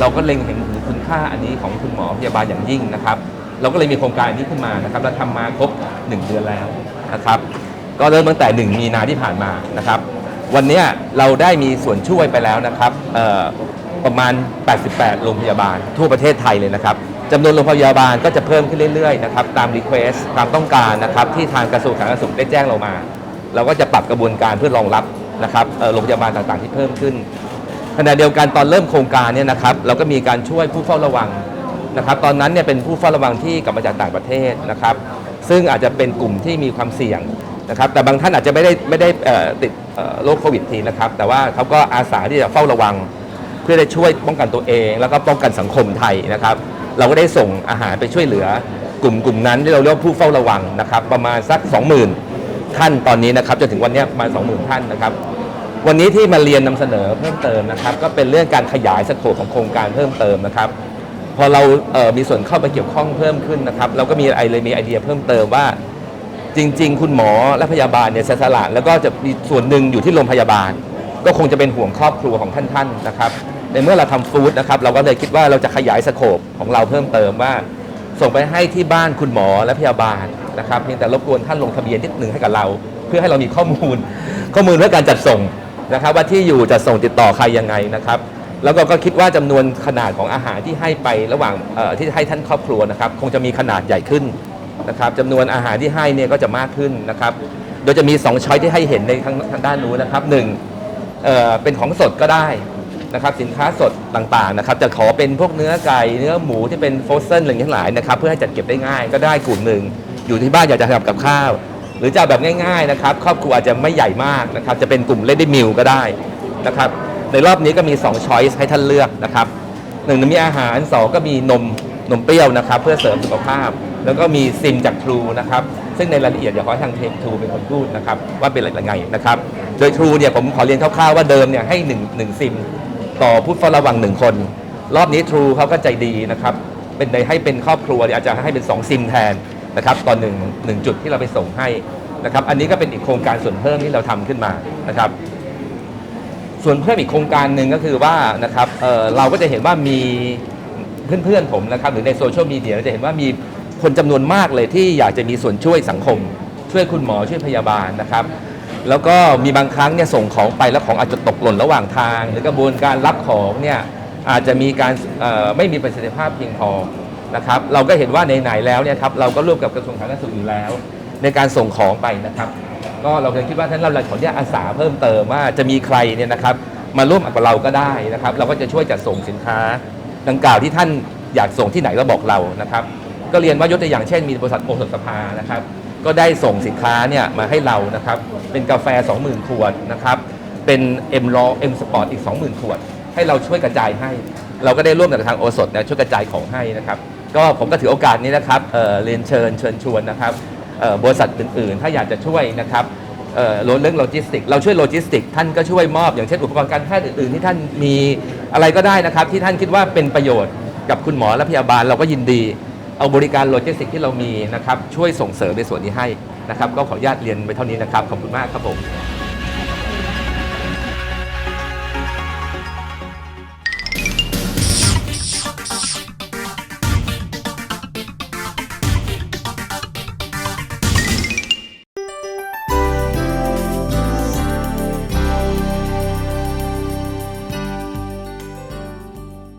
เราก็เล็งเห็นถึงคุณค่าอันนี้ของคุณหมอพยาบาลอย่างยิ่งนะครับ เราก็เลยมีโครงการนี้ขึ้นมานะครับเราทำมาครบ 1 เดือนแล้วนะครับ ก็เริ่มตั้งแต่ 1 มีนาที่ผ่านมานะครับ วันนี้เราได้มีส่วนช่วยไปแล้วนะครับประมาณ 88 โรงพยาบาล ทั่วประเทศไทยเลยนะครับจำนวนโรงพยาบาลก็จะเพิ่มขึ้นเรื่อยๆนะครับตามรีเควสความต้องการนะครับที่ทางกระทรวงสาธารณสุขได้แจ้งเรามา เราก็จะปรับกระบวนการเพื่อรองรับนะครับโรงพยาบาลต่างๆที่เพิ่มขึ้น ขณะเดียวกันตอนเริ่มโครงการเนี่ยนะครับเราก็มีการช่วยผู้เฝ้าระวังนะครับ ตอนนั้นเนี่ยเป็นผู้เฝ้าระวังที่กลับมาจากต่างประเทศนะครับ ซึ่งอาจจะเป็นกลุ่มที่มีความเสี่ยงนะครับ แต่บางท่านอาจจะไม่ได้ไม่ได้ติดโรคโควิดทีนะครับ แต่ว่าเขาก็อาสาที่จะเฝ้าระวัง เพื่อได้ช่วยป้องกันตัวเอง แล้วก็ป้องกันสังคมไทยนะครับ เราก็ได้ส่งอาหารไปช่วยเหลือกลุ่มกลุ่มนั้นที่เราเรียกผู้เฝ้าระวังนะครับ ประมาณสัก 20,000 ท่านตอนนี้นะครับจนถึงวันนี้ประมาณ20,000 ท่านนะครับ วันนี้ที่มาเรียนนำเสนอเพิ่มเติมนะครับ ก็เป็นเรื่องการขยายสโคปของโครงการเพิ่มเติมนะครับ พอเราเอ่อมีส่วนเข้าไปเกี่ยวข้องเพิ่มขึ้นนะครับ เราก็มีไอเลยมีไอเดียเพิ่มเติมว่า จริง ๆ คุณหมอและพยาบาลเนี่ยเสียสละแล้วก็จะมีส่วนหนึ่งอยู่ที่โรงพยาบาล ก็คงจะเป็นห่วงครอบครัวของท่านๆนะครับในเมื่อเราทำฟู้ดนะครับเราก็เลยคิดว่าเราจะขยายสโคปของเราเพิ่มเติมว่า ส่งไปให้ที่บ้านคุณหมอและพยาบาลนะครับเพียงแต่รบกวนท่านลงทะเบียนนิดหนึ่งให้กับเรา เพื่อให้เรามีข้อมูลข้อมูลเพื่อการจัดส่ง นะครับว่าที่อยู่จะส่งติดต่อใครยังไงนะครับ แล้วก็ก็คิดว่าจำนวนขนาดของอาหารที่ให้ไประหว่างเอ่อที่ให้ท่านครอบครัวนะครับ คงจะมีขนาดใหญ่ขึ้นนะครับจำนวนอาหารที่ให้เนี่ยก็จะมากขึ้นนะครับ โดยจะมี 2ช้อยที่ให้เห็นในทางทางด้านนู้นนะครับหนึ่งเอ่อเป็นของสดก็ได้นะครับสินค้าสดต่างๆนะครับจะขอเป็นพวกเนื้อไก่เนื้อหมูที่เป็นโฟรเซนอะไรอย่างทั้งหลายนะครับเพื่อให้จัดเก็บได้ง่ายก็ได้กลุ่มหนึ่งอยู่ที่บ้านอยากจะทำกับข้าว รือจะแบบง่ายๆนะครับครอบครัวอาจจะไม่ใหญ่มากนะครับจะเป็นกลุ่มเลดี้มิลก็ได้นะครับในรอบนี้ก็มี2ช้อยส์ให้ท่านเลือกนะครับหนึ่งมีอาหารสองก็มีนมนมเปรี้ยวนะครับเพื่อเสริมสุขภาพ แล้วก็มีซิมจากทรูนะครับซึ่งในรายละเอียดเดี๋ยวขอให้ทางเทมทรูเป็นคนพูดนะครับว่าเป็นอะไรยังไงนะครับโดยทรูเนี่ยผมขอเรียนคร่าวๆว่าเดิมเนี่ยให้1งซิมต่อผู้เฝ้าระวังหนึ่งคน รอบนี้ทรูเขาก็ใจดีนะครับเป็นในให้เป็นครอบครัวอาจจะให้เป็น 2 ซิมแทน นะครับตอนหนึ่งหนึ่งจุดที่เราไปส่งให้นะครับอันนี้ก็เป็นอีกโครงการส่วนเพิ่มที่เราทำขึ้นมานะครับ ส่วนเพิ่มอีกโครงการหนึ่งก็คือว่านะครับเเราก็จะเห็นว่ามีเพื่อนๆผมนะครับหรือในโซเชียลมีเดียเราจะเห็นว่ามีคนจำนวนมากเลยที่อยากจะมีส่วนช่วยสังคม ช่วยคุณหมอช่วยพยาบาลนะครับแล้วก็มีบางครั้งเนี่ยส่งของไปแล้วของอาจจะตกหล่นระหว่างทาง หรือกระบวนการรับของเนี่ยอาจจะมีการไม่มีประสิทธิภาพเพียงพอ นะครับเราก็เห็นว่าไหนๆแล้วเนี่ยครับเราก็ร่วมกับกระทรวงสาธารณสุขอยู่แล้ว ในการส่งของไปนะครับ ก็เราเคยคิดว่าท่านเราเลยขออนุญาตอาสาเพิ่มเติมว่าจะมีใครเนี่ยนะครับมาร่วมกับเราก็ได้นะครับ เราก็จะช่วยจัดส่งสินค้า ดังกล่าวที่ท่านอยากส่งที่ไหนก็บอกเรานะครับ ก็เรียนว่ายกตัวอย่างเช่น มีบริษัทโอสถสภานะครับ ก็ได้ส่งสินค้าเนี่ยมาให้เรานะครับ เป็นกาแฟ 20,000 ขวดนะครับ เป็น M รอ M Sport อีก 20,000 ขวด ให้เราช่วยกระจายให้ เราก็ได้ร่วมกับทางโอสถนะช่วยกระจายของให้นะครับ ก็ผมก็ถือโอกาสนี้นะครับเเรียนเชิญเชิญชวนนะครับบริษัทอื่นๆ ถ้าอยากจะช่วยนะครับเอ่อเรื่องโลจิสติก เราช่วยโลจิสติก ท่านก็ช่วยมอบ อย่างเช่นอุปกรณ์การแพทย์อื่นๆ ที่ท่านมีอะไรก็ได้นะครับ ที่ท่านคิดว่าเป็นประโยชน์กับคุณหมอและพยาบาลเราก็ยินดี เอาบริการโลจิสติกที่เรามีนะครับช่วยส่งเสริมในส่วนนี้ให้นะครับก็ขออนุญาตเรียนไปเท่านี้นะครับขอบคุณมากครับผม